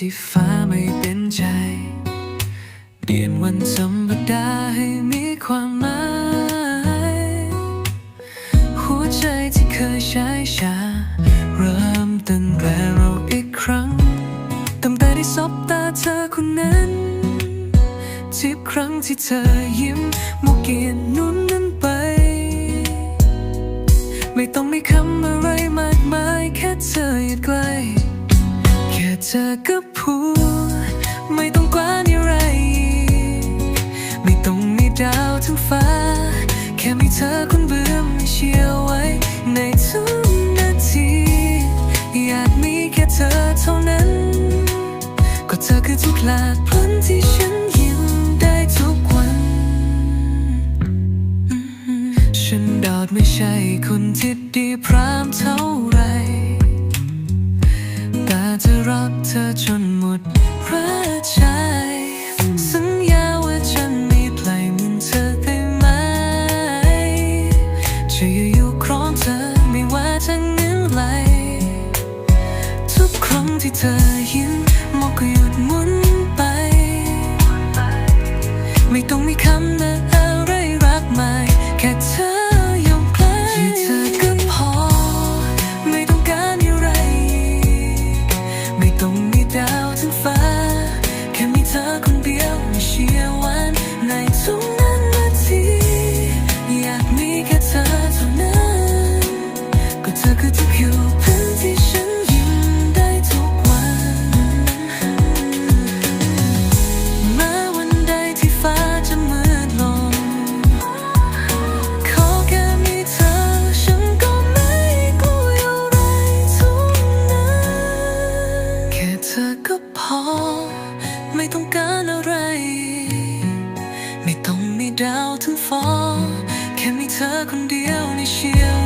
ที่ฟ้าไม่เป็นใจเปลี่ยนวันธรรมดาให้มีความหมาย หัวใจที่เคยใช้ชา เริ่มตั้งแต่เราอีกครั้ง ตั้งแต่ได้สบตาเธอคนนั้นทุกครั้งที่เธอยิ้มมุกเกียนนุ่นนั้นไป ไม่ต้องมีคำอะไรมากมาย แค่เธออยู่ใกล้ แค่เธอก็พู ดไม่ต้องกว้านอะไร ไม่ต้องมีดาวทั้งฟ้า แค่มีเธอคนเบื่อไม่เชียวไว้ ในทุกนาที อยากมีแค่เธอเท่านั้น ก็เธอคือทุกหลาดพลันที่ฉันยิ้มได้ทุกวัน ฉันดอดไม่ใช่คนที่ดี รักเธอจนหมดพระใจสัญญาว่าจะไม่ปล่อยมือเธอได้ไหมจะอยู่ครองเธอไม่ว่าจะเงื่อนไหลทุกครั้งที่เธอยิ้มโมกก็หยุดหมุนไป ไม่ต้องมีคำนะ ย ธอคนเดียวในเชีวิ